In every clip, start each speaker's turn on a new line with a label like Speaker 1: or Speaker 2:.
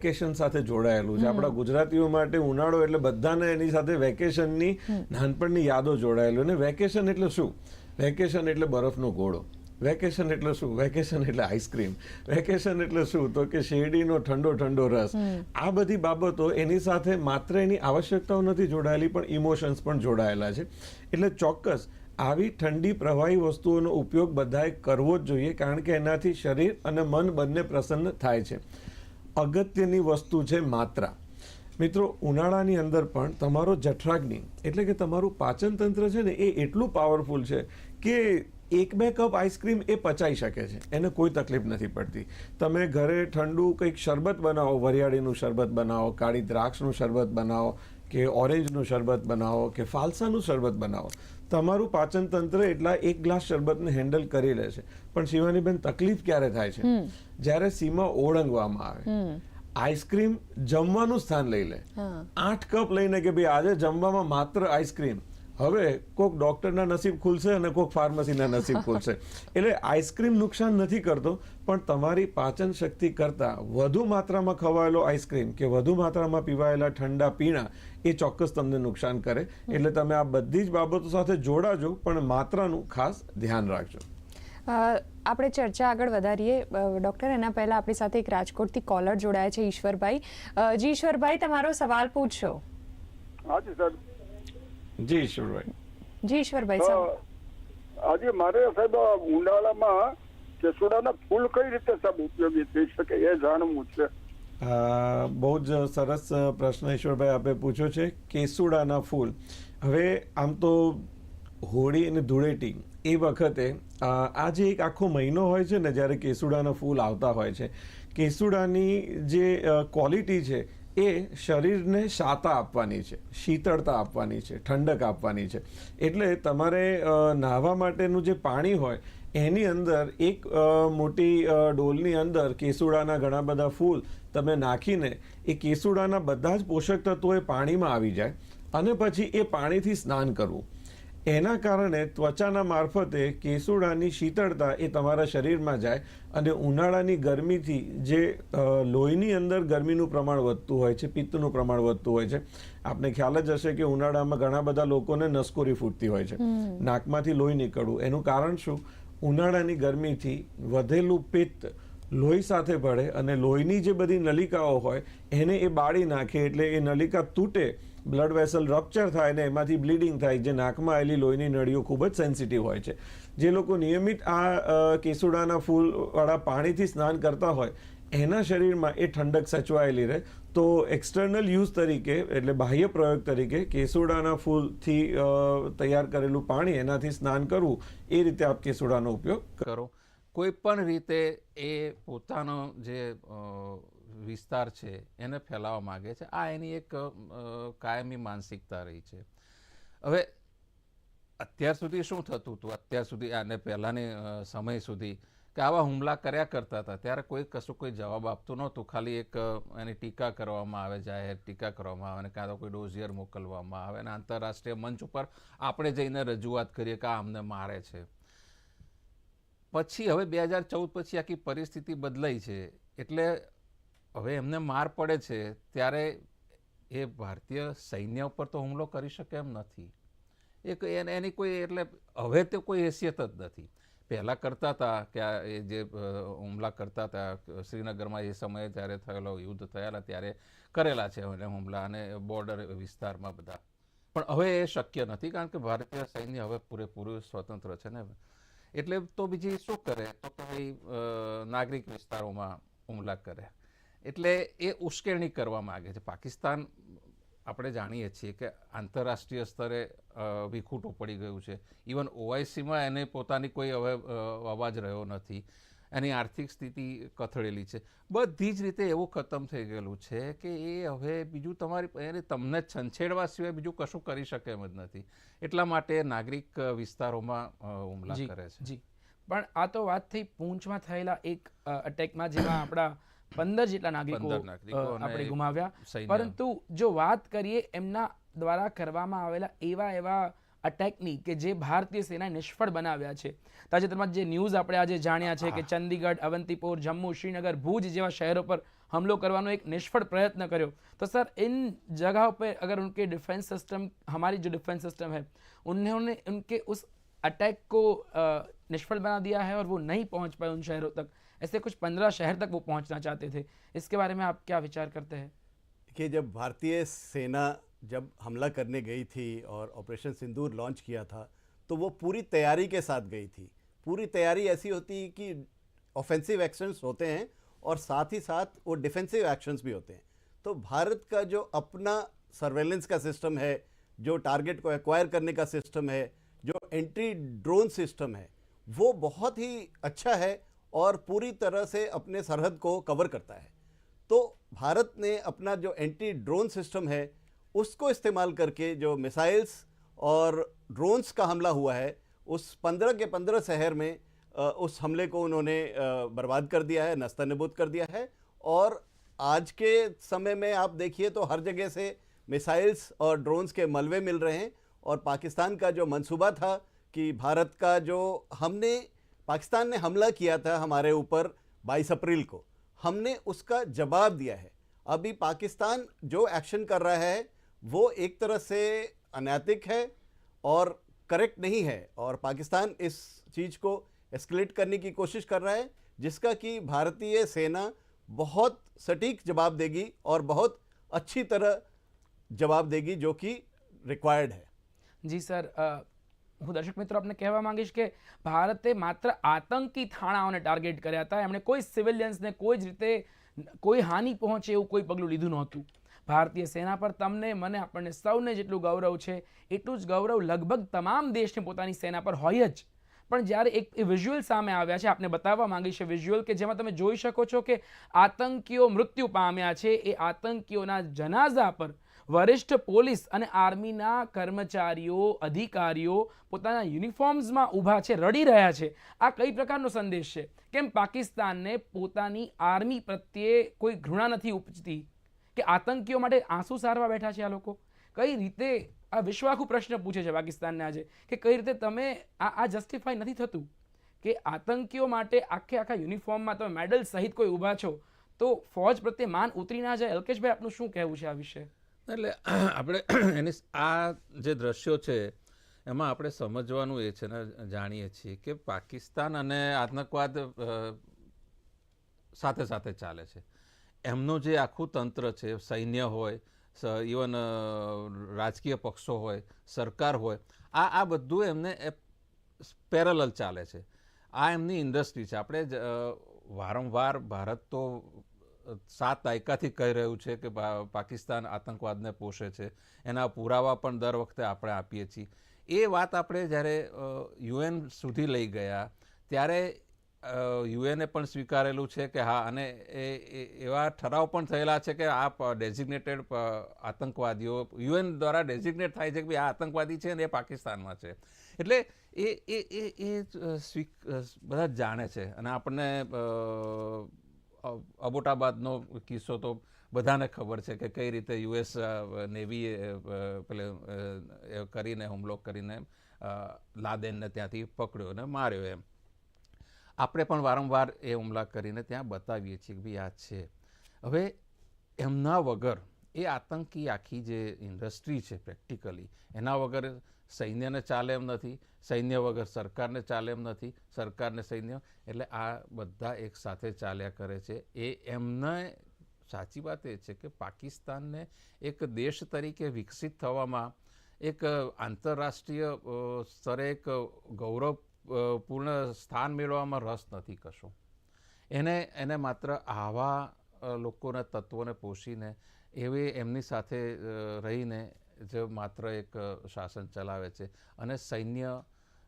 Speaker 1: Vacation સાથે જોડાયેલું છે. આપણા ગુજરાતીઓ માટે ઉનાળો એટલે બધાને એની સાથે વેકેશનની નાનપણની યાદો જોડાયેલું. અને વેકેશન એટલે શું? વેકેશન એટલે બરફનો ગોળો વેકેશન એટલે શું? વેકેશન એટલે આઈસ્ક્રીમ. વેકેશન એટલે શું? તો કે શેરડીનો ઠંડો ઠંડો રસ. આ બધી બાબતો એની સાથે માત્ર એની આવશ્યકતાઓ નથી જોડાયેલી પણ ઇમોશન્સ પણ જોડાયેલા છે. એટલે ચોક્કસ આવી ઠંડી પ્રવાહી વસ્તુઓનો ઉપયોગ બધાએ કરવો જ જોઈએ કારણ કે એનાથી શરીર અને મન બંને પ્રસન્ન થાય છે. અગત્યની વસ્તુ છે માત્રા. મિત્રો, ઉનાળાની અંદર પણ તમારો જઠરાગ્નિ, એટલે કે તમારું પાચન તંત્ર છે ને, એ એટલું પાવરફુલ છે કે એક બે કપ આઈસ્ક્રીમ એ પચાઈ શકે છે. એને કોઈ તકલીફ નથી પડતી. તમે ઘરે ઠંડુ કંઈક શરબત બનાવો, વરિયાળીનું શરબત બનાવો, કાળી દ્રાક્ષનું શરબત બનાવો કે ઓરેન્જનું શરબત બનાવો કે ફાલસાનું શરબત બનાવો. તમારું પાચન તંત્ર એટલા એક ગ્લાસ શરબતને હેન્ડલ કરી લે છે. પણ શિવાનીબેન તકલીફ ક્યારે થાય છે? જ્યારે સીમા ઓળંગવામાં આવે. આઈસ્ક્રીમ જમવાનું સ્થાન લઈ લે. આઠ કપ લઈને કે ભાઈ આજે જમવામાં માત્ર આઈસ્ક્રીમ. હવે કોક ડોક્ટરના નસીબ ખુલશે અને કોક ફાર્મસીના નસીબ ખુલશે. એટલે આઈસ્ક્રીમ નુકસાન નથી કરતો પણ તમારી પાચન શક્તિ કરતાં વધુ માત્રામાં ખવાયેલો આઈસ્ક્રીમ કે વધુ માત્રામાં પીવાયેલા ઠંડા પીણા એ ચોક્કસ તમને નુકસાન કરે. એટલે તમે આ બધી જ બાબતો સાથે જોડાજો પણ માત્રાનું ખાસ ધ્યાન રાખજો.
Speaker 2: આપણે ચર્ચા આગળ વધારીએ. ડૉક્ટર એના પહેલાં આપણી સાથે એક રાજકોટથી કોલર જોડાયા છે ઈશ્વરભાઈ. જી ઈશ્વરભાઈ તમારો સવાલ પૂછશો
Speaker 3: હાજી સર
Speaker 1: જી ઈશ્વરભાઈ.
Speaker 2: જી ઈશ્વરભાઈ સર
Speaker 3: આજે મારે સાહેબ ઉનાળામાં કેસુડાના ફૂલ કઈ રીતે સાહેબ ઉપયોગી થઈ શકે એ જાણવું છે.
Speaker 1: બહુ જ સરસ પ્રશ્ન ઈશ્વરભાઈ આપે પૂછ્યો છે, કેસુડાના ફૂલ. હવે આમ તો હોળી અને ધૂળેટી એ વખતે આજે એક આખો મહિનો હોય છે ને જ્યારે કેસુડાના ફૂલ આવતા હોય છે. કેસુડાની જે ક્વોલિટી છે એ શરીરને શાતા આપવાની છે, શીતળતા આપવાની છે, ઠંડક આપવાની છે. એટલે તમારે નાહવા માટેનું જે પાણી હોય એની અંદર એક મોટી ડોલની અંદર કેસુડાના ઘણા બધા ફૂલ તમે નાખીને એ કેસુડાના બધા જ પોષક તત્વો એ પાણીમાં આવી જાય અને પછી એ પાણીથી સ્નાન કરવું. એના કારણે ત્વચાના મારફતે કેસુડાની શીતળતા એ તમારા શરીરમાં જાય અને ઉનાળાની ગરમીથી જે લોહીની અંદર ગરમીનું પ્રમાણ વધતું હોય છે પિત્તનું પ્રમાણ વધતું હોય છે આપને ખ્યાલ જ હશે કે ઉનાળામાં ઘણા બધા લોકોને નસકોરી ફૂટતી હોય છે. નાકમાંથી લોહી નીકળવું. એનું કારણ શું? ઉનાળાની ગરમીથી વધેલું પિત્ત લોહી સાથે ભળે અને લોહીની જે બધી નલિકાઓ હોય, એને એ બાળી નાખે એટલે એ નલિકા તૂટે, બ્લડ વેસલ રપ્ચર થાય ને એમાંથી બ્લીડિંગ થાય, જે નાકમાં આવેલી લોહીની નળીઓ ખૂબ જ સેન્સિટિવ હોય છે. જે લોકો નિયમિત આ કેસુડાના ફૂલવાળા પાણીથી સ્નાન કરતા હોય એના શરીરમાં એ ઠંડક સચવાયેલી રહે, તો એક્સટર્નલ યુઝ તરીકે, એટલે બાહ્ય પ્રયોગ તરીકે કેસુડાના ફૂલથી તૈયાર કરેલું પાણી એનાથી સ્નાન કરવું, એ રીતે આપ કેસુડાનો ઉપયોગ
Speaker 4: કરો. કોઈ પણ રીતે એ પોતાનો જે વિસ્તાર છે, એને ફેલાવવા માગે છે, આ એની એક કાયમી માનસિકતા રહી છે. હવે, અત્યાર સુધી શું થતું હતું? અત્યાર સુધી આને પહેલાંની સમય સુધી કે આવા હુમલા કર્યા કરતા હતા. ત્યારે કોઈ કશું કોઈ જવાબ આપતું નહોતું. ખાલી એક એની ટીકા કરવામાં આવે, જાહેર ટીકા કરવામાં આવે અને કાં તો કોઈ ડોઝિયર મોકલવામાં આવે. અને આંતરરાષ્ટ્રીય મંચ ઉપર આપણે જઈને રજૂઆત કરીએ કે આ અમને મારે છે. પછી હવે બે હજાર ચૌદ પછી આખી પરિસ્થિતિ બદલાઈ છે. એટલે હવે એમને માર પડે છે. ત્યારે એ ભારતીય સૈન્ય ઉપર તો હુમલો કરી શકે એમ નથી. એક એને- કોઈ, એટલે હવે તો કોઈ હેસિયત જ નથી. પહેલાં કરતા હતા કે આ એ જે હુમલા કરતા હતા, શ્રીનગરમાં એ સમયે જ્યારે થયેલો યુદ્ધ થયેલા ત્યારે કરેલા છે એને હુમલા અને બોર્ડર વિસ્તારમાં બધા. પણ હવે એ શક્ય નથી કારણ કે ભારતીય સૈન્ય હવે પૂરેપૂરું સ્વતંત્ર છે ને. એટલે તો બીજી શું કરે? તો કે ભાઈ નાગરિક વિસ્તારોમાં હુમલા કરે. એટલે એ ઉશ્કેરણી કરવા માગે છે. પાકિસ્તાન આપણે જાણીએ છીએ કે આંતરરાષ્ટ્રીય સ્તરે વિખૂટું પડી ગયું છે. ઇવન ઓઆઈસીમાં એને પોતાની કોઈ હવે અવાજ રહ્યો નથી. એની આર્થિક સ્થિતિ કથળેલી છે. બધી જ રીતે એવું ખતમ થઈ ગયેલું છે કે એ હવે બીજું તમારી એને તમને છંછેડવા સિવાય બીજું કશું કરી શકે એમ જ નથી. એટલા માટે નાગરિક વિસ્તારોમાં હુમલા કરે છે.
Speaker 5: જી. પણ આ તો વાત થઈ પૂંચમાં થયેલા એક અટેકમાં જેમાં આપણા પંદર જેટલા નાગરિકો
Speaker 4: પંદર નાગરિકો
Speaker 5: અ,
Speaker 4: અને
Speaker 5: આપણે
Speaker 4: એક
Speaker 5: ગુમાવ્યા
Speaker 4: સૈન્ય.
Speaker 5: પરંતુ જો વાત કરીએ એમના દ્વારા કરવામાં આવેલા એવા એવા અટેકની કે જે ભારતીય સેનાએ નિષ્ફળ બનાવ્યા છે તાજેતરમાં જે ન્યૂઝ આપણે આજે જાણ્યા છે કે ચંદીગઢ અવંતીપોર જમ્મુ શ્રીનગર ભુજ જેવા શહેરો પર हमलो करवानो एक निष्फल प्रयत्न કર્યો तो सर इन जगहों पे अगर उनके डिफेंस सिस्टम हमारी जो डिफेंस सिस्टम है उन्होंने उनके उस अटैक को अ, निष्फल बना दिया है और वो नहीं पहुंच पाए उन शहरों तक ऐसे कुछ पंद्रह शहर तक वो पहुँचना चाहते थे। इसके बारे में आप क्या विचार करते हैं?
Speaker 6: देखिए, जब भारतीय सेना जब हमला करने गई थी और ऑपरेशन सिंदूर लॉन्च किया था तो वो पूरी तैयारी के साथ गई थी। पूरी तैयारी ऐसी होती कि ऑफेंसिव एक्शंस होते हैं और साथ ही साथ वो डिफेंसिव एक्शंस भी होते हैं। तो भारत का जो अपना सर्वेलेंस का सिस्टम है, जो टारगेट को एक्वायर करने का सिस्टम है, जो एंट्री ड्रोन सिस्टम है, वो बहुत ही अच्छा है और पूरी तरह से अपने सरहद को कवर करता है। तो भारत ने अपना जो एंटी ड्रोन सिस्टम है, उसको इस्तेमाल करके जो मिसाइल्स और ड्रोन्स का हमला हुआ है, उस पंद्रह के पंद्रह शहर में उस हमले को उन्होंने बर्बाद कर दिया है, नस्तनबूत कर दिया है। और आज के समय में आप देखिए तो हर जगह से मिसाइल्स और ड्रोन्स के मलबे मिल रहे हैं। और पाकिस्तान का जो मंसूबा था कि भारत का जो हमने पाकिस्तान ने हमला किया था हमारे ऊपर बाईस अप्रैल को। हमने उसका जवाब दिया है। अभी पाकिस्तान जो एक्शन कर रहा है, वो एक तरह से अनैतिक है और करेक्ट नहीं है और पाकिस्तान इस चीज़ को एस्केलेट करने की कोशिश कर रहा है, जिसका कि भारतीय सेना बहुत सटीक जवाब देगी और बहुत अच्छी तरह जवाब देगी जो कि रिक्वायर्ड
Speaker 5: है। जी सर હું દર્શક મિત્રો આપને કહેવા માંગીશ કે ભારતે માત્ર આતંકી થાણાઓને ટાર્ગેટ કર્યા હતા. એમણે કોઈ સિવિલિયન્સને કોઈ જ રીતે કોઈ હાનિ પહોંચે એવું કોઈ પગલું લીધું નહોતું. ભારતીય સેના પર તમને, મને, આપણને સૌને જેટલું ગૌરવ છે, એટલું જ ગૌરવ લગભગ તમામ દેશની પોતાની સેના પર હોય જ. પણ જ્યારે એક વિઝ્યુઅલ સામે આવ્યા છે, આપને બતાવવા માંગી છે વિઝ્યુઅલ કે જેમાં તમે જોઈ શકો છો કે આતંકીઓ મૃત્યુ પામ્યા છે. એ આતંકીઓના જનાઝા પર વરિષ્ઠ પોલીસ અને આર્મીના કર્મચારીઓ, અધિકારીઓ પોતાના યુનિફોર્મ્સમાં ઊભા છે, રડી રહ્યા છે. આ કઈ પ્રકારનો સંદેશ છે? કેમ પાકિસ્તાનને પોતાની આર્મી પ્રત્યે કોઈ ઘૃણા નથી ઉપજતી? કે આતંકીઓ માટે આંસુ સારવા બેઠા છે આ લોકો? કઈ રીતે આ વિશ્વ આખું પ્રશ્ન પૂછે છે પાકિસ્તાનને આજે? કે કઈ રીતે તમે આ આ જસ્ટિફાઈ નથી થતું? કે આતંકીઓ માટે આખે આખા યુનિફોર્મમાં તમે મેડલ સહિત કોઈ ઊભા છો, તો ફોજ પ્રત્યે માન ઉતરી ના જાય? અલ્કેશભાઈ, આપનું શું કહેવું છે આ વિશે?
Speaker 4: એટલે આપણે એની આ જે દ્રશ્યો છે, એમાં આપણે સમજવાનું એ છે ને, જાણીએ છીએ કે પાકિસ્તાન અને આતંકવાદ સાથે સાથે ચાલે છે. એમનું જે આખું તંત્ર છે, સૈન્ય હોય ઇવન રાજકીય પક્ષો હોય, સરકાર હોય, આ આ બધું એમને પેરેલલ ચાલે છે. આ એમની ઇન્ડસ્ટ્રી છે. આપણે વારંવાર ભારત તો સાત દાયકાથી કહી રહ્યું છે કે પાકિસ્તાન આતંકવાદને પોષે છે. એના પુરાવા પણ દર વખતે આપણે આપીએ છીએ. એ વાત આપણે જ્યારે યુએન સુધી લઈ ગયા, ત્યારે યુએને પણ સ્વીકારેલું છે કે હા, અને એ એવા ઠરાવ પણ થયેલા છે કે આ ડેઝિગ્નેટેડ આતંકવાદીઓ, યુએન દ્વારા ડેઝિગ્નેટ થાય છે કે ભાઈ આ આતંકવાદી છે ને એ પાકિસ્તાનમાં છે. એટલે એ એ એ બધા જાણે છે. અને આપણને અબોટાબાદનો કિસ્સો તો બધાને ખબર છે કે કઈ રીતે યુએસ નેવીએ પેલે કરીને, હુમલો કરીને લાદેનને ત્યાંથી પકડ્યો અને માર્યો એમ. આપણે પણ વારંવાર એ હુમલા કરીને ત્યાં બતાવીએ છીએ કે ભાઈ આ છે. હવે એમના વગર એ આતંકી આખી જે ઇન્ડસ્ટ્રી છે પ્રેક્ટિકલી, એના વગર સૈન્યને ચાલે એમ નથી, સૈન્ય વગર સરકારને ચાલે એમ નથી, સરકારને સૈન્ય. એટલે આ બધા એક સાથે ચાલ્યા કરે છે. એ એમને સાચી વાત એ છે કે પાકિસ્તાનને એક દેશ તરીકે વિકસિત થવામાં એક આંતરરાષ્ટ્રીય સ્તરે એક ગૌરવપૂર્ણ સ્થાન મેળવવામાં રસ નથી કશો. એને એને માત્ર આવા લોકોના તત્વોને પોષીને, એવી એમની સાથે રહીને જ માત્ર એક શાસન ચલાવે છે. અને સૈન્ય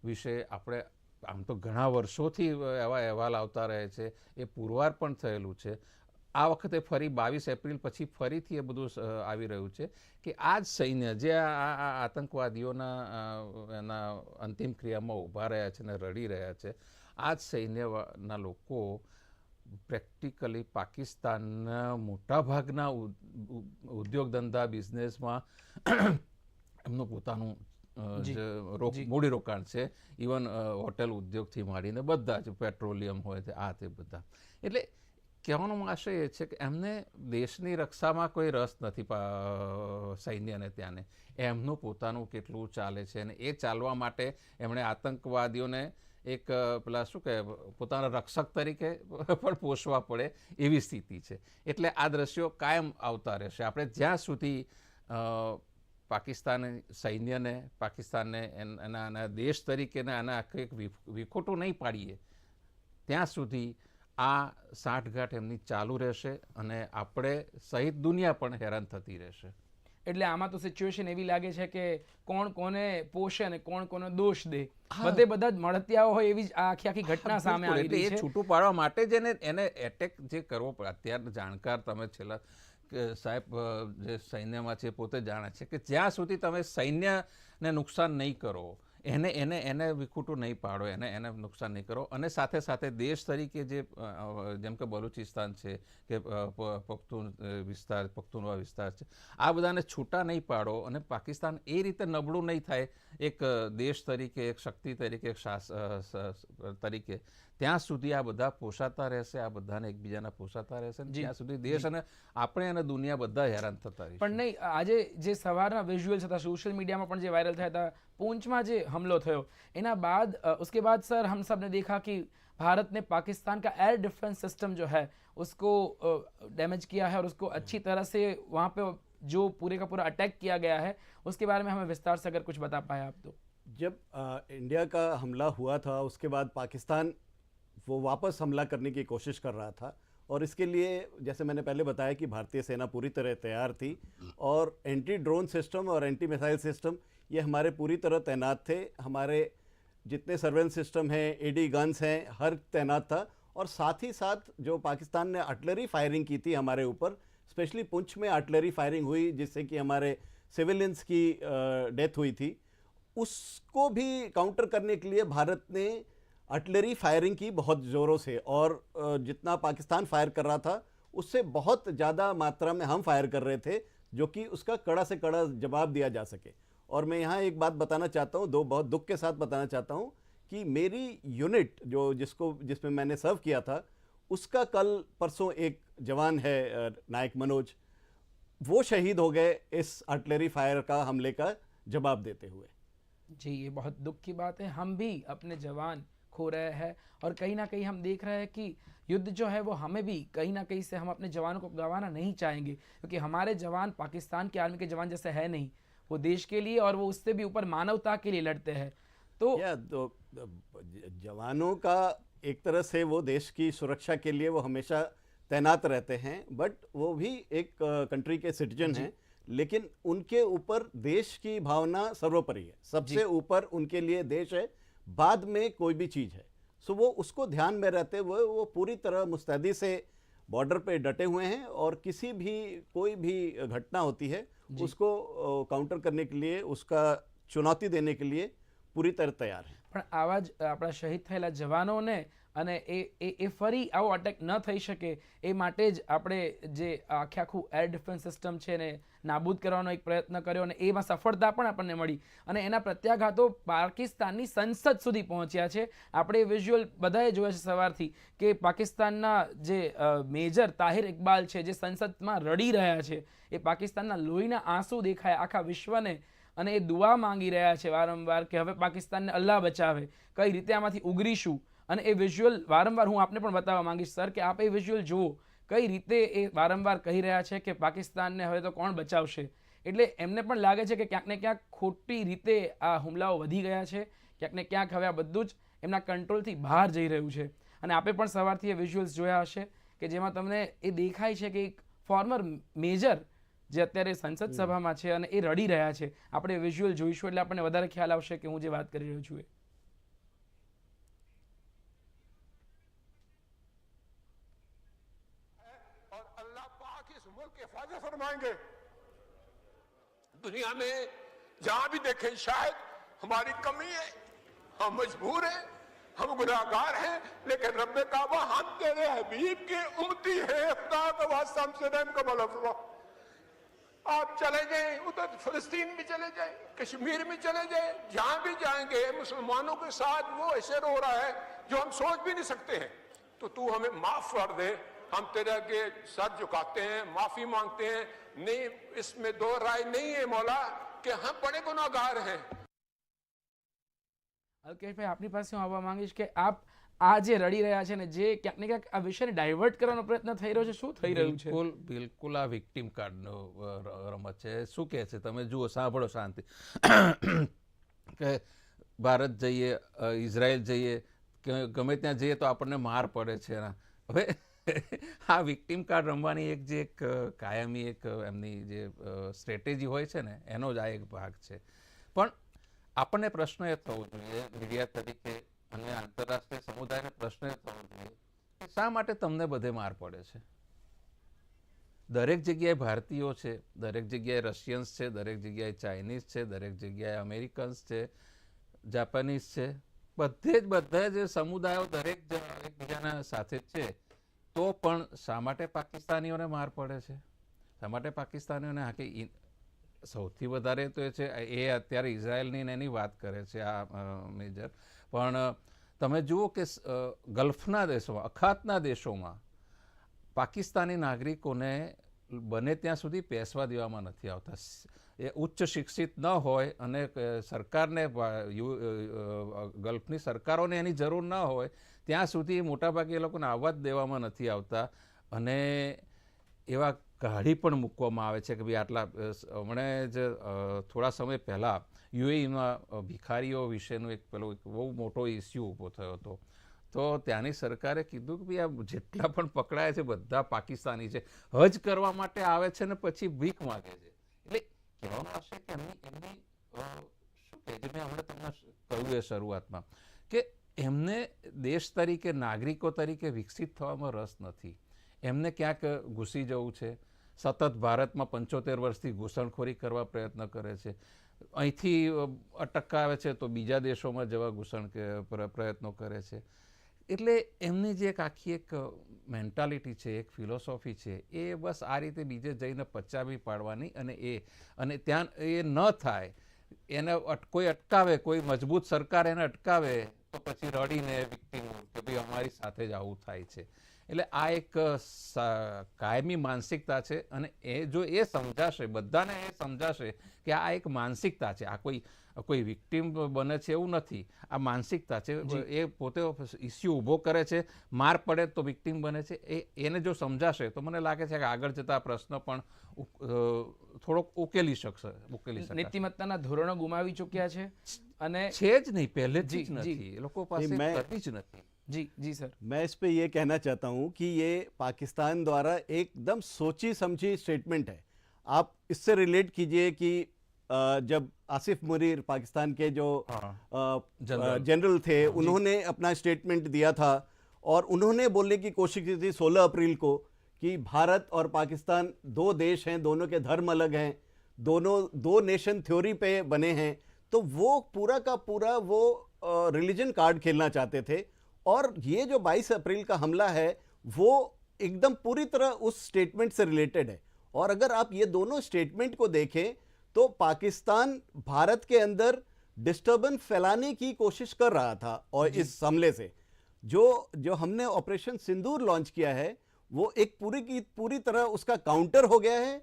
Speaker 4: વિશે આપણે આમ તો ઘણા વર્ષોથી એવા અહેવાલ આવતા રહે છે. એ પુરવાર પણ થયેલું છે. આ વખતે ફરી બાવીસ એપ્રિલ પછી ફરીથી એ બધું આવી રહ્યું છે કે આ જ સૈન્ય જે આ આતંકવાદીઓના એના અંતિમ ક્રિયામાં ઊભા રહ્યા છે અને રડી રહ્યા છે, આ જ સૈન્યના લોકો પ્રેક્ટિકલી પાકિસ્તાનના મોટાભાગના ઉદ્યોગ ધંધા બિઝનેસમાં એમનું પોતાનું મૂડીરોકાણ છે. ઇવન હોટેલ ઉદ્યોગથી માંડીને બધા જ પેટ્રોલિયમ હોય છે આ તે બધા. એટલે કહેવાનો આશય એ છે કે એમને દેશની રક્ષામાં કોઈ રસ નથી સૈન્યને ત્યાંને. એમનું પોતાનું કેટલું ચાલે છે અને એ ચાલવા માટે એમણે આતંકવાદીઓને એક પેલા શું કહે, પોતાના રક્ષક તરીકે પણ પોષવા પડે એવી સ્થિતિ છે. એટલે આ દ્રશ્યો કાયમ આવતા રહેશે. આપણે જ્યાં સુધી પાકિસ્તાન સૈન્યને, પાકિસ્તાનને એન- એના દેશ તરીકેના આના આખે એક વિખ- વિખોટો નહીં પાડીએ, ત્યાં સુધી આ સાંઠગાંઠ એમની ચાલુ રહેશે અને આપણે સહિત દુનિયા પણ હેરાન થતી રહેશે.
Speaker 5: એટલે આમાં તો સિચ્યુએશન એવી લાગે છે કે કોણ કોને પોષે અને કોણ કોને દોષ દે. બધે બધા જ મળતિયાઓ હોય એવી જ આખી આખી ઘટના સામે આવી રહી
Speaker 4: એ
Speaker 5: છે.
Speaker 4: છૂટું પાડવા માટે જ એને એને એટેક જે કરવો પડે અત્યારે જાણકાર તમે છેલ્લા સાહેબ જે સૈન્યમાં છે પોતે જાણે છે કે જ્યાં સુધી તમે સૈન્યને નુકસાન નહીં કરો એને એને એને વિખૂટું નહીં પાડો એને એને નુકસાન નહીં કરો. અને સાથે સાથે દેશ તરીકે જે જેમ કે બલુચિસ્તાન છે કે પખ્તુન વિસ્તાર પખ્તુનવા વિસ્તાર છે આ બધાને છૂટા નહીં પાડો અને પાકિસ્તાન એ રીતે નબળું નહીં થાય. એક દેશ તરીકે એક શક્તિ તરીકે એક શાસ તરીકે. ત્યાં સુધી આ બધા પોસાતા રહેશે આ બધાને એકબીજાના પોસાતા રહેશે જ્યાં સુધી દેશ અને આપણે અને દુનિયા બધા હેરાન થતા રહે
Speaker 5: પણ નહીં આજે જે સવારના વિઝ્યુઅલ હતા સોશિયલ મીડિયામાં પણ જે વાયરલ થયા હતા पूंछ में जो हमलो थो। एना बाद उसके बाद सर हम सबने देखा कि भारत ने पाकिस्तान का एयर डिफेंस सिस्टम जो है उसको डैमेज किया है और उसको अच्छी हम्म। तरह से वहाँ पे जो पूरे का पूरा अटैक किया गया है उसके बारे में हमें विस्तार से अगर कुछ बता पाए आप तो।
Speaker 6: जब आ, इंडिया का हमला हुआ था उसके बाद पाकिस्तान वो वापस हमला करने की कोशिश कर रहा था और इसके लिए, जैसे मैंने पहले बताया कि भारतीय सेना पूरी तरह तैयार थी और एंटी ड्रोन सिस्टम और एंटी मिसाइल सिस्टम, ये हमारे पूरी तरह तैनात थे। हमारे जितने सर्वेलेंस सिस्टम हैं एडी गन्स हैं, हर तैनात था और साथ ही साथ जो पाकिस्तान ने आर्टलरी फायरिंग की थी हमारे ऊपर स्पेशली पुंछ में आर्टलरी फायरिंग हुई, जिससे कि हमारे सिविलियंस की डेथ हुई थी। उसको भी काउंटर करने के लिए भारत ने आर्टलरी फायरिंग की बहुत ज़ोरों से और जितना पाकिस्तान फायर कर रहा था, उससे बहुत ज़्यादा मात्रा में हम फायर कर रहे थे, जो कि उसका कड़ा से कड़ा जवाब दिया जा सके। और मैं यहाँ एक बात बताना चाहता हूँ, दो बहुत दुख के साथ बताना चाहता हूँ, कि मेरी यूनिट जो जिसको, जिसमें मैंने सर्व किया था, उसका कल परसों एक जवान है नायक मनोज, वो शहीद हो गए इस आर्टलरी फायर का हमले का जवाब देते हुए।
Speaker 5: जी, ये बहुत दुख की बात है। हम भी अपने जवान खो रहे हैं और कहीं ना कहीं हम देख रहे हैं कि युद्ध जो है वो हमें भी कहीं ना कहीं से हम अपने जवानों को गंवाना नहीं चाहेंगे क्योंकि हमारे जवान पाकिस्तान के आर्मी के जवान जैसे है नहीं। वो देश के लिए और वो उससे भी ऊपर मानवता के लिए लड़ते हैं। तो
Speaker 6: तो जवानों का एक तरह से वो देश की सुरक्षा के लिए वो हमेशा तैनात रहते हैं बट वो भी एक कंट्री के सिटीजन हैं लेकिन उनके ऊपर देश की भावना सर्वोपरि है। सबसे ऊपर उनके लिए देश है बाद में कोई भी चीज़ है सो वो उसको ध्यान में रहते हुए वो पूरी तरह मुस्तैदी से बॉर्डर पे डटे हुए हैं और किसी भी कोई भी घटना होती है उसको काउंटर करने के लिए उसका चुनौती देने के लिए પૂરી તરહ તૈયાર છે
Speaker 5: પણ આવા જ આપણા શહીદ થયેલા જવાનોને અને એ એ એ ફરી આવો અટેક ન થઈ શકે એ માટે જ આપણે જે આખે આખું એર ડિફેન્સ સિસ્ટમ છે ને નાબૂદ કરવાનો એક પ્રયત્ન કર્યો અને એમાં સફળતા પણ આપણને મળી. અને એના પ્રત્યાઘાતો પાકિસ્તાનની સંસદ સુધી પહોંચ્યા છે. આપણે વિઝ્યુઅલ બધાએ જોયા છે સવારથી કે પાકિસ્તાનના જે મેજર તાહિર ઇકબાલ છે, જે સંસદમાં રડી રહ્યા છે, એ પાકિસ્તાનના લોહીના આંસુ દેખાય આખા વિશ્વને અને એ દુઆ માંગી રહ્યા છે વારંવાર કે હવે પાકિસ્તાનને અલ્લાહ બચાવે, કઈ રીતે આમાંથી ઉગરીશું? અને એ વિઝ્યુઅલ વારંવાર હું આપને પણ બતાવવા માંગીશ, સર, કે આપ એ વિઝ્યુઅલ જુઓ. કઈ રીતે એ વારંવાર કહી રહ્યા છે કે પાકિસ્તાનને હવે તો કોણ બચાવશે? એટલે એમને પણ લાગે છે કે ક્યાંક ને ક્યાંક ખોટી રીતે આ હુમલાઓ વધી ગયા છે. ક્યાંક ને ક્યાંક હવે આ બધું જ એમના કંટ્રોલથી બહાર જઈ રહ્યું છે. અને આપે પણ સવારથી એ વિઝ્યુઅલ્સ જોયા હશે કે જેમાં તમને એ દેખાય છે કે એક ફોર્મર મેજર જે અત્યારે સંસદ સભામાં છે અને એ રડી રહ્યા છે. આપણે વિઝ્યુઅલ જોઈશું એટલે આપણને વધારે ખ્યાલ આવશે કે હું જે વાત કરી રહ્યો છું એ.
Speaker 7: फरमाएँगे दुनिया में जहाँ भी देखें, शायद हमारी कमी है, हम मजबूर हैं, हम गुनाहगार हैं, लेकिन रब काबा हम तेरे हबीब के उमती है का का आप चले जाए उधर फिलिस्तीन भी चले जाए कश्मीर में चले जाए जहाँ भी जाएँगे, मुसलमानों के साथ वो ऐसे रो रहा है, जो हम सोच भी नहीं सकते हैं। तो तू हमें माफ़ कर दे, हम तेरे आगे सर झुकाते हैं, माफ़ी मांगते हैं नहीं इसमें दो राय नहीं है मौला कि हम बड़े गुनाहगार हैं
Speaker 5: અલ્કેશભાઈ આપની પાસે હું આવવા માંગીશ કે આપ આ જે રડી રહ્યા છે ને જે ક્યાંક ને ક્યાંક આ વિષયને ડાયવર્ટ કરવાનો પ્રયત્ન થઈ રહ્યો છે શું થઈ રહ્યું છે
Speaker 4: બિલકુલ બિલકુલ આ વિક્ટિમ કાર્ડનો રમત છે શું કહે છે તમે જુઓ સાંભળો શાંતિ કે ભારત જઈએ અ, ઇઝરાયલ જઈએ કે ગમે ત્યાં જઈએ તો આપણને માર પડે છે એના હવે આ વિક્ટિમ કાર્ડ રમવાની એક જે એક કાયમી એક એમની જે સ્ટ્રેટેજી હોય છે ને, એનો જ આ એક ભાગ છે. પણ આપણને પ્રશ્ન એ થવો જોઈએ મીડિયા તરીકે અને આંતરરાષ્ટ્રીય સમુદાયને પ્રશ્ન એ થવો જોઈએ કે શા માટે તમને બધે માર પડે છે? દરેક જગ્યાએ ભારતીયો છે, દરેક જગ્યાએ રશિયન્સ છે, દરેક જગ્યાએ ચાઇનીઝ છે, દરેક જગ્યાએ અમેરિકન્સ છે, જાપાનીઝ છે, બધે જ, બધા જ સમુદાયો દરેક એકબીજાના સાથે છે. તો પણ શા માટે પાકિસ્તાનીઓને માર પડે છે? શા માટે પાકિસ્તાનીઓને હા સૌથી વધારે તો એ છે, એ અત્યારે ઇઝરાયલની ને એની વાત કરે છે આ મેજર. પણ, તમે જુઓ કે ગલ્ફના દેશોમાં અખાતના દેશોમાં પાકિસ્તાની નાગરિકોને બને ત્યાં સુધી પેસવા દેવામાં નથી આવતા. એ ઉચ્ચ શિક્ષિત ન હોય અને સરકારને ગલ્ફની સરકારોને એની જરૂર ન હોય ત્યાં સુધી મોટાભાગે એ લોકોને આવવા જ દેવામાં નથી આવતા. અને એવા કાઢી પણ મૂકવામાં આવે છે કે ભાઈ આટલા હમણે જ થોડા સમય પહેલાં યુએઈમાં ભિખારીઓ વિશેનું એક પેલો એક બહુ મોટો ઇસ્યુ ઊભો થયો હતો. તો ત્યાંની સરકારે કીધું કે ભાઈ આ જેટલા પણ પકડાયા છે, બધા પાકિસ્તાની છે, હજ કરવા માટે આવે છે ને પછી ભીખ માગે છે. એટલે કહેવામાં આવશે કે એમની એમની શું કહે છે? મેં હમણાં તમને કહ્યું એ શરૂઆતમાં કે એમને દેશ તરીકે, નાગરિકો તરીકે વિકસિત થવામાં રસ નથી. એમને ક્યાંક ઘૂસી જવું છે. સતત ભારતમાં પંચોતેર વર્ષથી ઘૂસણખોરી કરવા પ્રયત્ન કરે છે. અહીંથી અટકાવે છે તો બીજા દેશોમાં જવા ઘૂસણ પ્રયત્નો કરે છે. એટલે એમની જે એક આખી એક મેન્ટાલિટી છે, એક ફિલોસોફી છે, એ બસ આ રીતે બીજે જઈને પચાવી પાડવાની અને એ, અને ત્યાં એ ન થાય. એને કોઈ અટકાવે, કોઈ મજબૂત સરકાર એને અટકાવે તો પછી રડીને વિક્ટીમ કે ભાઈ અમારી સાથે જ આવું થાય છે. એટલે આ એક કાયમી માનસિકતા છે અને એ જો એ સમજાશે બધાને એ સમજાશે કે આ એક માનસિકતા છે. આ કોઈ કોઈ વિક્ટીમ બને છે એવું નથી. આ માનસિકતા છે. એ પોતે ઇસ્યુ ઊભો કરે છે માર પડે તો વિક્ટીમ બને છે. એ એને જો સમજાશે તો મને લાગે છે કે આગળ જતા આ પ્રશ્ન પણ થોડોક ઉકેલી શકશે ઉકેલી શકશે.
Speaker 5: નીતિમત્તાના ધોરણો ગુમાવી ચૂક્યા છે અને
Speaker 4: છે જ નહીં. પહેલેથી જ. નથી. એ લોકો પાસે જ નથી.
Speaker 5: जी जी सर।
Speaker 6: मैं इस पे ये कहना चाहता हूँ कि ये पाकिस्तान द्वारा एकदम सोची समझी स्टेटमेंट है। आप इससे रिलेट कीजिए कि जब आसिफ मुरीर पाकिस्तान के जो
Speaker 4: हाँ। जनरल।
Speaker 6: थे हाँ, उन्होंने अपना स्टेटमेंट दिया था और उन्होंने बोलने की कोशिश की थी 16 अप्रैल को कि भारत और पाकिस्तान दो देश हैं दोनों के धर्म अलग हैं दोनों दो नेशन थ्योरी पे बने हैं तो वो पूरा का पूरा वो रिलीजन कार्ड खेलना चाहते थे। और ये जो 22 अप्रैल का हमला है वो एकदम पूरी तरह उस स्टेटमेंट से रिलेटेड है। और अगर आप ये दोनों स्टेटमेंट को देखें तो पाकिस्तान भारत के अंदर डिस्टर्बेंस फैलाने की कोशिश कर रहा था और इस हमले से। जो जो हमने ऑपरेशन सिंदूर लॉन्च किया है वो एक पूरी की पूरी तरह उसका काउंटर हो गया है।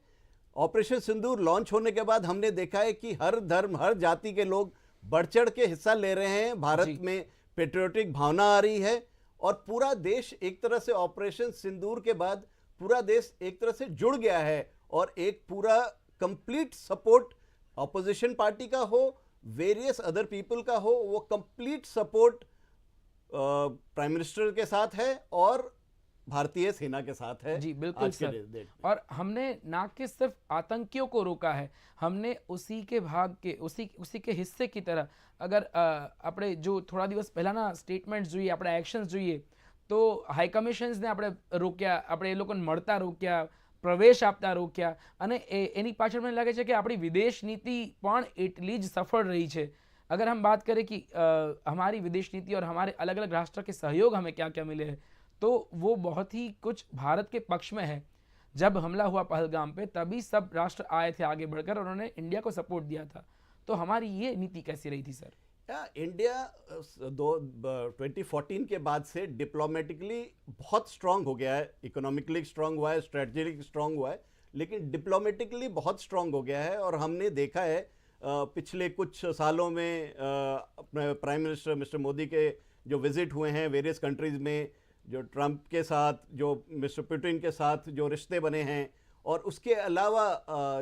Speaker 6: ऑपरेशन सिंदूर लॉन्च होने के बाद हमने देखा है कि हर धर्म हर जाति के लोग बढ़ चढ़ के हिस्सा ले रहे हैं। भारत में पेट्रियोटिक भावना आ रही है और पूरा देश एक तरह से ऑपरेशन सिंदूर के बाद पूरा देश एक तरह से जुड़ गया है और एक पूरा कंप्लीट सपोर्ट ऑपोजिशन पार्टी का हो वेरियस अदर पीपल का हो, वो कंप्लीट सपोर्ट प्राइम मिनिस्टर के साथ है और भारतीय सेना के साथ है
Speaker 5: जी बिल्कुल
Speaker 6: आज के
Speaker 5: सर
Speaker 6: डे- डेट में।
Speaker 5: और हमने ना कि सिर्फ आतंकियों को रोका है हमने उसी के भाग के उसी उसी के हिस्से की तरह અગર અ, આપણે જો થોડા દિવસ પહેલાંના સ્ટેટમેન્ટ જોઈએ આપણા એક્શન્સ જોઈએ તો હાઈ કમિશન્સને આપણે રોક્યા આપણે એ લોકોને મળતા રોક્યા પ્રવેશ આપતા રોક્યા અને એ એની પાછળ મને લાગે છે કે આપણી વિદેશ નીતિ પણ એટલી જ સફળ રહી છે अगर हम बात करें कि अ, हमारी विदेश नीति और हमारे अलग अलग राष्ट्र के सहयोग हमें क्या क्या मिले हैं तो वो बहुत ही कुछ भारत के पक्ष में है। जब हमला हुआ पहलगाम पे तभी सब राष्ट्र आए थे आगे बढ़कर और उन्होंने इंडिया को सपोर्ट दिया था। तो हमारी ये नीति कैसी रही थी सर
Speaker 6: या, इंडिया दो ट्वेंटी फोर्टीन के बाद से डिप्लोमेटिकली बहुत स्ट्रांग हो गया है। इकोनॉमिकली स्ट्रांग हुआ है स्ट्रेटजिकली स्ट्रांग हुआ है लेकिन डिप्लोमेटिकली बहुत स्ट्रांग हो गया है। और हमने देखा है पिछले कुछ सालों में अपने प्राइम मिनिस्टर मिस्टर मोदी के जो विज़िट हुए हैं वेरियस कंट्रीज़ में जो ट्रंप के साथ जो मिस्टर पुटिन के साथ जो रिश्ते बने हैं और उसके अलावा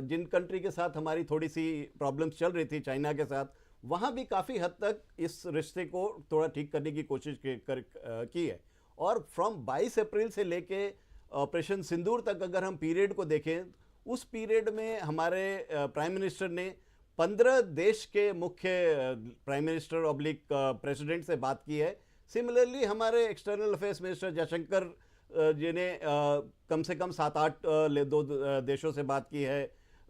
Speaker 6: जिन कंट्री के साथ हमारी थोड़ी सी प्रॉब्लम्स चल रही थी चाइना के साथ वहाँ भी काफ़ी हद तक इस रिश्ते को थोड़ा ठीक करने की कोशिश कर, की है। और फ्रॉम 22 अप्रैल से लेके ऑपरेशन सिंदूर तक अगर हम पीरियड को देखें उस पीरियड में हमारे प्राइम मिनिस्टर ने पंद्रह देश के मुख्य प्राइम मिनिस्टर ऑब्लिक प्रेसिडेंट से बात की है। सिमिलरली हमारे external affairs minister Jaishankar ji ने कम से कम सात आठ दो देशों से बात की है।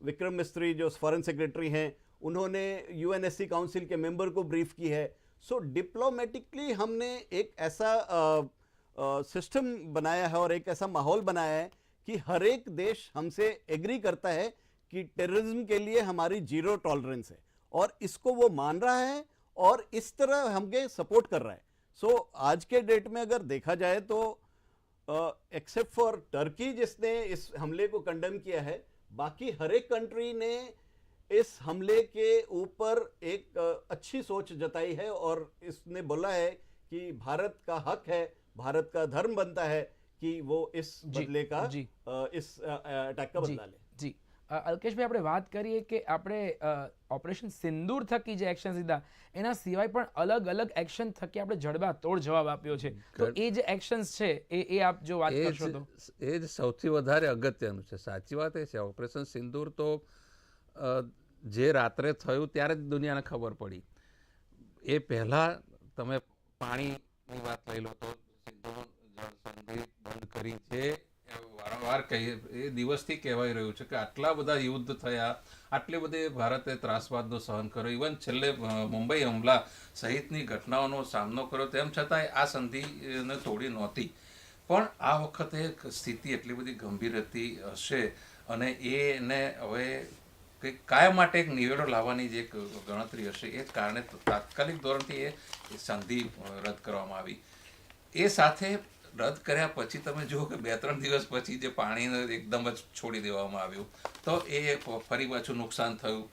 Speaker 6: विक्रम मिस्त्री जो फॉरेन सेक्रेटरी हैं उन्होंने यूएनएससी काउंसिल के मेंबर को ब्रीफ की है। सो so, डिप्लोमेटिकली हमने एक ऐसा सिस्टम बनाया है और एक ऐसा माहौल बनाया है कि हर एक देश हमसे एग्री करता है कि टेररिज्म के लिए हमारी ज़ीरो टॉलरेंस है। और इसको वो मान रहा है और इस तरह हमें सपोर्ट कर रहा है। सो so, आज के डेट में अगर देखा जाए तो एक्सेप्ट फॉर टर्की जिसने इस हमले को कंडम किया है बाकी हर एक कंट्री ने इस हमले के ऊपर एक uh, अच्छी सोच जताई है और इसने बोला है कि भारत का हक है भारत का धर्म बनता है कि वो इस बदले का
Speaker 5: जी,
Speaker 6: uh, इस अटैक का बदला ले।
Speaker 5: અલ્કેશભાઈ આપણે વાત કરીએ કે આપણે ઓપરેશન સિંદૂર થકી જે એક્શન લીધા એના સિવાય પણ અલગ અલગ એક્શન થકી આપણે જડબા તોડ જવાબ આપ્યો છે. તો એ જે એક્શન્સ છે એ એ આપ જો વાત કરશો તો.
Speaker 4: એ જ સૌથી વધારે અગત્યનું છે. સાચી વાત એ છે. ઓપરેશન સિંદૂર તો જે રાત્રે થયું ત્યારે જ દુનિયાને ખબર પડી. એ પહેલાં તમે પાણીની વાત લઈ લો તો સિંધુ જળસંધિ બંધ કરી છે. વારંવાર કહી એ દિવસથી કહેવાય રહ્યું છે કે આટલા બધા યુદ્ધ થયા, આટલી બધી ભારતે ત્રાસવાદનો સહન કર્યો. ઇવન છેલ્લે મુંબઈ હુમલા સહિતની ઘટનાઓનો સામનો કર્યો. તેમ છતાંય આ સંધિને તોડી નહોતી. પણ આ વખતે સ્થિતિ એટલી બધી ગંભીર હતી, હશે, અને એને હવે કંઈક કાયમ માટે એક નિવેડો લાવવાની જે ગણતરી હશે, એ કારણે તાત્કાલિક ધોરણથી એ સંધિ રદ કરવામાં આવી. એ સાથે રદ કર્યા પછી તમે જુઓ કે બે ત્રણ દિવસ પછી જે પાણીને એકદમ જ છોડી દેવામાં આવ્યું તો એ ફરી પાછું નુકસાન થયું.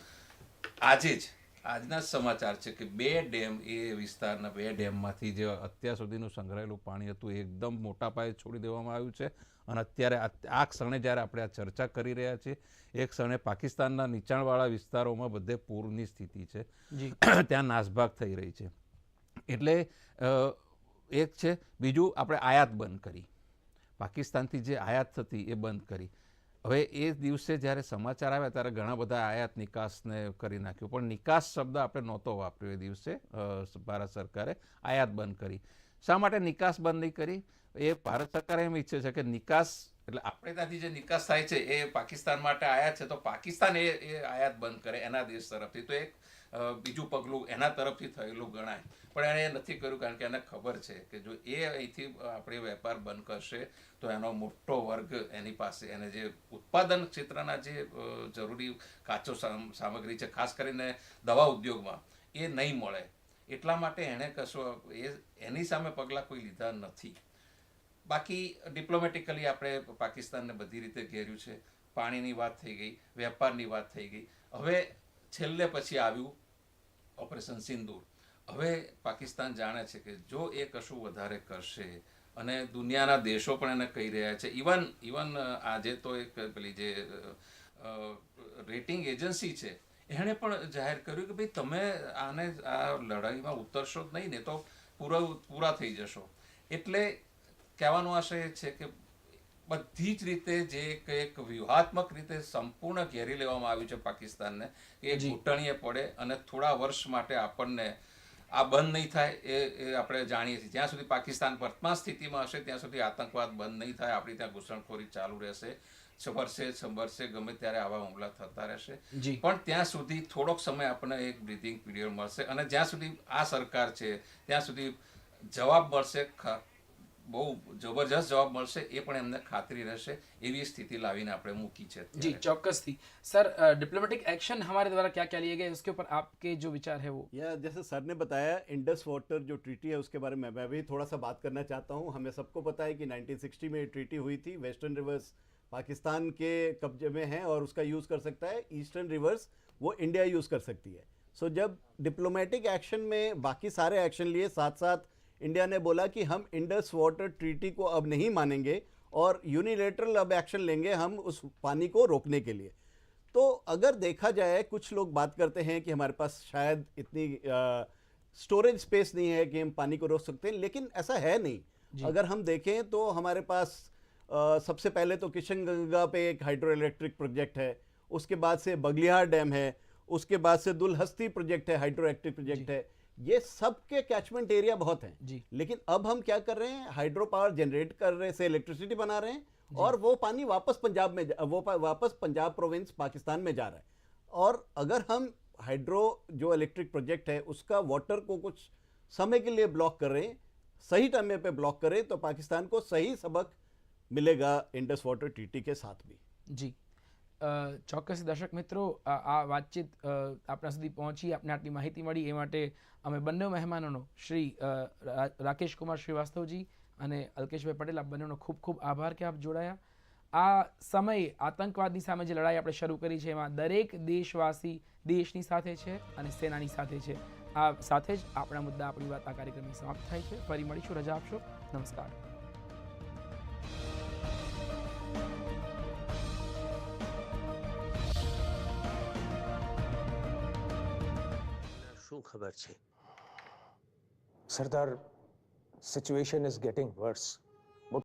Speaker 4: આજે જ આજના જ સમાચાર છે કે બે ડેમ એ વિસ્તારના બે ડેમમાંથી જે અત્યાર સુધીનું સંગ્રહાયેલું પાણી હતું એ એકદમ મોટા પાયે છોડી દેવામાં આવ્યું છે. અને અત્યારે આ ક્ષણે જ્યારે આપણે આ ચર્ચા કરી રહ્યા છીએ એ ક્ષણે પાકિસ્તાનના નીચાણવાળા વિસ્તારોમાં બધે પૂરની સ્થિતિ છે. ત્યાં નાસભાગ થઈ રહી છે. એટલે એક છે, બીજું આપણે આયાત બંધ કરી. પાકિસ્તાનથી જે આયાત થતી એ બંધ કરી. હવે એ દિવસે જ્યારે સમાચાર આવ્યા ત્યારે ઘણા બધા આયાત નિકાસને કરી નાખ્યું. પણ નિકાસ શબ્દ આપણે નહોતો વાપર્યો એ દિવસે ભારત સરકારે આયાત બંધ કરી. શા માટે નિકાસ બંધ નહીં કરી? એ ભારત સરકાર એમ ઈચ્છે છે કે નિકાસ, એટલે આપણે ત્યાંથી જે નિકાસ થાય છે એ પાકિસ્તાન માટે આયાત છે, તો પાકિસ્તાન એ આયાત બંધ કરે એના દેશ તરફથી. તો એક બીજું પગલું એના તરફથી થયેલું ગણાય. પણ એણે એ નથી કર્યું કારણ કે એને ખબર છે કે જો એ અહીંથી આપણે વેપાર બંધ કરશે, તો એનો મોટો વર્ગ એની પાસે, એને જે ઉત્પાદન ક્ષેત્રના જે જરૂરી કાચો સામ- સામગ્રી છે, ખાસ કરીને દવા ઉદ્યોગમાં, એ નહીં મળે. એટલા માટે એણે કશું, એ, એની સામે પગલાં કોઈ લીધા નથી. બાકી ડિપ્લોમેટિકલી આપણે પાકિસ્તાનને બધી રીતે ઘેર્યું છે. પાણીની વાત થઈ ગઈ, વેપારની વાત થઈ ગઈ. હવે છેલ્લે પછી આવ્યું ઓપરેશન સિંદૂર. હવે પાકિસ્તાન જાણે છે કે જો એ કશું વધારે કરશે અને દુનિયાના દેશો પણ એને કહી રહ્યા છે. ઇવન ઇવન આજે તો એક પેલી જે રેટિંગ એજન્સી છે, એણે પણ જાહેર કર્યું કે ભાઈ તમે આને આ લડાઈમાં ઉતરશો જ નહીં ને તો પૂરા પૂરા થઈ જશો. એટલે કહેવાનો આશય છે કે બધી જ રીતે જે એક એક વ્યૂહાત્મક રીતે સંપૂર્ણ ઘેરી લેવામાં આવ્યું છે પાકિસ્તાનને એ ઘૂંટણીએ પડે અને થોડા વર્ષ માટે આપણને આ બંધ નહીં થાય એ એ આપણે જાણીએ છીએ. જ્યાં સુધી પાકિસ્તાન વર્તમાન સ્થિતિમાં હશે ત્યાં સુધી આતંકવાદ બંધ નહીં થાય. આપણી ત્યાં ઘૂસણખોરી ચાલુ રહેશે. છ વર્ષે છ વર્ષે ગમે ત્યારે આવા હુમલા થતા રહેશે. પણ ત્યાં સુધી થોડોક સમય આપણને એક બ્રિધિંગ પીરિયડ મળશે અને જ્યાં સુધી આ સરકાર છે ત્યાં સુધી જવાબ મળશે. બહુ જબરજસ્ત જવાબ મળશે એ પણ એમને ખાતરી રહેશે એવી સ્થિતિ લાવીને આપણે મૂકી છે
Speaker 5: जी
Speaker 4: અત્યારે.
Speaker 5: चौकस थी सर डिप्लोमेटिक एक्शन हमारे द्वारा क्या क्या लिए गए उसके ऊपर आपके जो विचार है वो
Speaker 6: या जैसे सर ने बताया इंडस वाटर जो ट्रीटी है उसके बारे में मैं भी थोड़ा सा बात करना चाहता हूँ हमें सबको पता है कि 1960 में ये ट्रीटी हुई थी वेस्टर्न रिवर्स पाकिस्तान के कब्जे में है और उसका यूज़ कर सकता है ईस्टर्न रिवर्स वो इंडिया यूज़ कर सकती है सो जब डिप्लोमेटिक एक्शन में बाकी सारे एक्शन लिए साथ साथ इंडिया ने बोला कि हम इंडस वाटर ट्रीटी को अब नहीं मानेंगे और यूनिलेटरल अब एक्शन लेंगे हम उस पानी को रोकने के लिए। तो अगर देखा जाए कुछ लोग बात करते हैं कि हमारे पास शायद इतनी स्टोरेज स्पेस नहीं है कि हम पानी को रोक सकते हैं लेकिन ऐसा है नहीं। अगर हम देखें तो हमारे पास अ, सबसे पहले तो किशनगंगा पे एक हाइड्रो इलेक्ट्रिक प्रोजेक्ट है उसके बाद से बगलिहार डैम है उसके बाद से दुलहस्ती प्रोजेक्ट है हाइड्रो इलेक्ट्रिक प्रोजेक्ट है। ये सबके कैचमेंट एरिया बहुत हैं।
Speaker 5: जी।
Speaker 6: लेकिन अब हम क्या कर रहे हैं? हाइड्रो पावर जनरेट कर रहे से इलेक्ट्रिसिटी बना रहे हैं और वो पानी वापस पंजाब में वो वापस पंजाब प्रोविंस पाकिस्तान में जा रहा है। और अगर हम हाइड्रो जो इलेक्ट्रिक प्रोजेक्ट है उसका वाटर को कुछ समय के लिए ब्लॉक करें सही टाइम पे ब्लॉक करें तो पाकिस्तान को सही सबक मिलेगा इंडस वाटर ट्रीटी के साथ भी।
Speaker 5: અ, ચોક્કસ દર્શક મિત્રો આ વાતચીત આપણા સુધી પહોંચી, આપને આટલી માહિતી મળી, એ માટે અમે બંને મહેમાનોનો શ્રી રાકેશ કુમાર શ્રીવાસ્તવજી અને અલ્કેશભાઈ પટેલ આ બંનેનો ખૂબ ખૂબ આભાર કે આપ જોડાયા. આ સમયે આતંકવાદની સામે જે લડાઈ આપણે શરૂ કરી છે, એમાં દરેક દેશવાસી દેશની સાથે છે અને સેનાની સાથે છે. આ સાથે જ આપણા મુદ્દા આપણી વાત આ કાર્યક્રમની સમાપ્ત થાય છે. ફરી મળીશું, રજા આપશો. નમસ્કાર.
Speaker 8: શું ખબર છે? સરદાર સિચ્યુએશન ઇઝ ગેટિંગ વર્સ